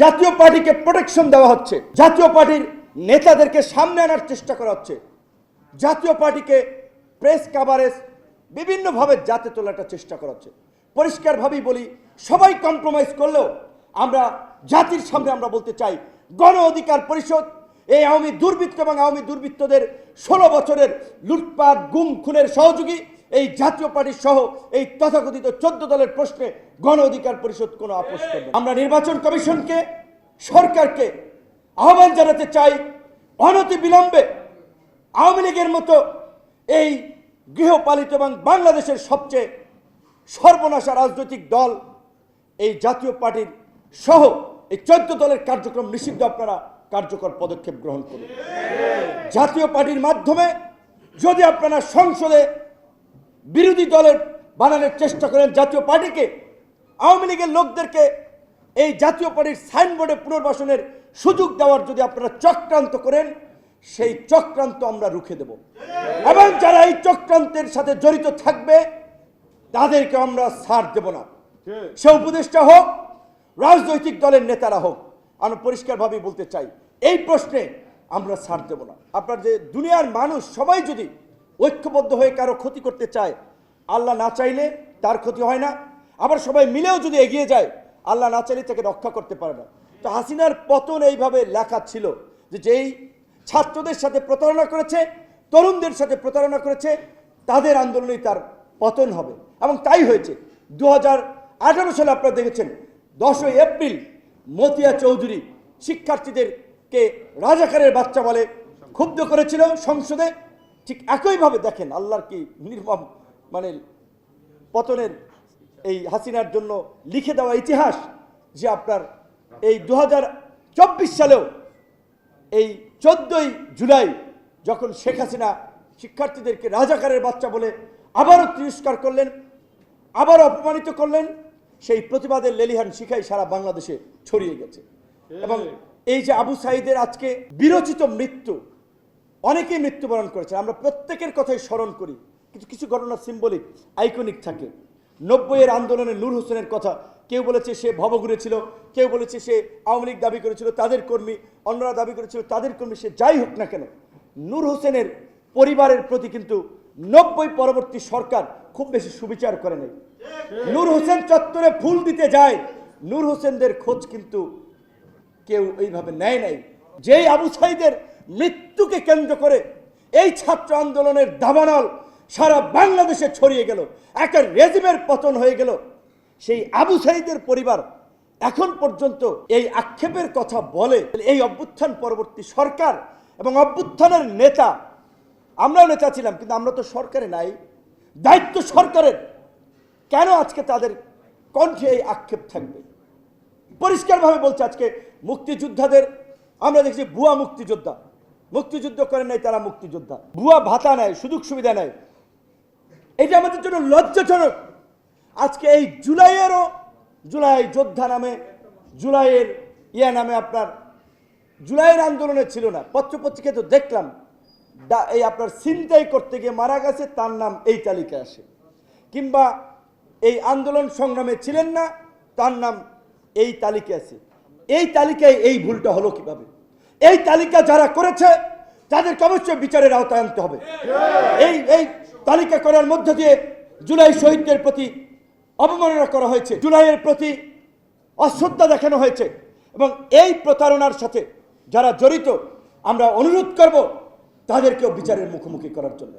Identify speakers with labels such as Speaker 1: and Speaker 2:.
Speaker 1: জাতীয় পার্টিকে প্রোটেকশন দেওয়া হচ্ছে। জাতীয় পার্টির নেতাদেরকে সামনে আনার চেষ্টা করা হচ্ছে। জাতীয় পার্টিকে প্রেস কাভারেজ বিভিন্নভাবে জাতে তোলাটা চেষ্টা করা হচ্ছে। পরিষ্কারভাবেই বলি, সবাই কম্প্রোমাইজ করলেও আমরা জাতির সামনে আমরা বলতে চাই, গণ অধিকার পরিষদ, এই আওয়ামী দুর্বৃত্ত এবং আওয়ামী দুর্বৃত্তদের ষোলো বছরের লুটপাট, গুম, খুনের সহযোগী এই জাতীয় পার্টির সহ এই তথাকথিত চোদ্দ দলের প্রশ্নে গণ অধিকার পরিষদ কোনো আপোষ করবে আমরা নির্বাচন কমিশনকে, সরকারকে আহ্বান জানাতে চাই, অনতি বিলম্বে আওয়ামী লীগের মতো এই গৃহপালিত এবং বাংলাদেশের সবচেয়ে সর্বনাশা রাজনৈতিক দল, এই জাতীয় পার্টির সহ এই চোদ্দ দলের কার্যক্রম নিষিদ্ধ আপনারা কার্যকর পদক্ষেপ গ্রহণ করুন। জাতীয় পার্টির মাধ্যমে যদি আপনারা সংসদে বিরোধী দলের বানানোর চেষ্টা করেন জাতীয় পার্টিকে। আওয়ামী লীগের লোকদেরকে এই জাতীয় পার্টির সাইনবোর্ডে পুনর্বাসনের সুযোগ দেওয়ার যদি আপনারা চক্রান্ত করেন, সেই চক্রান্ত আমরা রুখে দেব। এবং যারা এই চক্রান্তের সাথে জড়িত থাকবে, তাদেরকে আমরা ছাড় দেব না। সে উপদেষ্টা হোক, রাজনৈতিক দলের নেতারা হোক আমরা পরিষ্কারভাবেই বলতে চাই, এই প্রশ্নে আমরা ছাড় দেব না। আপনার যে দুনিয়ার মানুষ, সবাই যদি ঐক্যবদ্ধ হয়ে কারও ক্ষতি করতে চায়, আল্লাহ না চাইলে তার ক্ষতি হয় না। আবার সবাই মিলেও যদি এগিয়ে যায়, আল্লাহ না চাইলে তাকে রক্ষা করতে পারে না। তো হাসিনার পতন এইভাবে লেখা ছিল যে যেই ছাত্রদের সাথে প্রতারণা করেছে, তরুণদের সাথে প্রতারণা করেছে, তাদের আন্দোলনেই তার পতন হবে। এবং তাই হয়েছে। দু হাজার আঠারো সালে আপনারা দেখেছেন, দশই এপ্রিল মতিয়া চৌধুরী শিক্ষার্থীদেরকে রাজাকারের বাচ্চা বলে ক্ষুব্ধ করেছিল সংসদে। ঠিক একইভাবে দেখেন আল্লাহর কি নির্মম মানে পতনের এই হাসিনার জন্য লিখে দেওয়া ইতিহাস যে আপনার এই দু হাজার চব্বিশ সালেও এই চোদ্দই জুলাই যখন শেখ হাসিনা শিক্ষার্থীদেরকে রাজাকারের বাচ্চা বলে আবারও তিরস্কার করলেন আবার অপমানিত করলেন, সেই প্রতিবাদের লেলিহান শিখাই সারা বাংলাদেশে ছড়িয়ে গেছে। এবং এই যে আবু সাইদের আজকে বিরচিত মৃত্যু অনেকেই মৃত্যুবরণ করেছে। আমরা প্রত্যেকের কথাই স্মরণ করি। কিছু কিছু ঘটনা সিম্বলিক আইকনিক থাকে। নব্বইয়ের আন্দোলনে নূর হোসেনের কথা কেউ বলেছে সে ভবঘুরে ছিল, কেউ বলেছে সে আওয়ামী লীগ দাবি করেছিল, তাদের কর্মী, অন্যরা দাবি করেছিল, তাদের কর্মী, সে যাই হোক না কেন, নূর হোসেনের পরিবারের প্রতি কিন্তু নব্বই পরবর্তী সরকার খুব বেশি সুবিচার করে নাই। নূর হোসেন চত্বরে ফুল দিতে যায়, নূর হোসেনদের খোঁজ কিন্তু কেউ এইভাবে নেয় নাই। যেই আবু সাইদের মৃত্যুকে কেন্দ্র করে এই ছাত্র আন্দোলনের দাবানল সারা বাংলাদেশে ছড়িয়ে গেল। একটা রেজিমের পতন হয়ে গেল। সেই আবু সাইদের পরিবার এখন পর্যন্ত এই আক্ষেপের কথা বলে এই অভ্যুত্থান পরবর্তী সরকার এবং অভ্যুত্থানের নেতা। আমরাও নেতা ছিলাম, কিন্তু আমরা তো সরকারে নাই। দায়িত্ব সরকারের। কেন আজকে তাদের কণ্ঠে এই আক্ষেপ থাকবে? পরিষ্কারভাবে বলছে, আজকে মুক্তিযোদ্ধাদের, আমরা দেখছি ভুয়া মুক্তিযোদ্ধা। মুক্তিযুদ্ধ করেন নাই তারা মুক্তিযোদ্ধা। ভুয়া ভাতা নেয় সুযোগ সুবিধা নেয় এটা আমাদের জন্য লজ্জাজনক। আজকে এই জুলাইয়েরও, জুলাই যোদ্ধা নামে, জুলাইয়ের ইয়া নামে আপনার, জুলাইয়ের আন্দোলনে ছিল না। পত্রপত্রিকায় তো দেখলাম। এই আপনার ছিনতাই করতে গিয়ে মারা গেছে, তার নাম এই তালিকায় আসে। কিংবা এই আন্দোলন সংগ্রামে ছিলেন না, তার নাম এই তালিকায় আছে। এই তালিকায় এই ভুলটা হলো কীভাবে? এই তালিকা যারা করেছে, তাদেরকে অবশ্যই বিচারের আওতায় আনতে হবে। এই এই তালিকা করার মধ্য দিয়ে জুলাই শহীদদের প্রতি অবমাননা করা হয়েছে। জুলাইয়ের প্রতি অশ্রদ্ধা দেখানো হয়েছে এবং এই প্রতারণার সাথে যারা জড়িত, আমরা অনুরোধ করব তাদেরকেও বিচারের মুখোমুখি করার জন্য।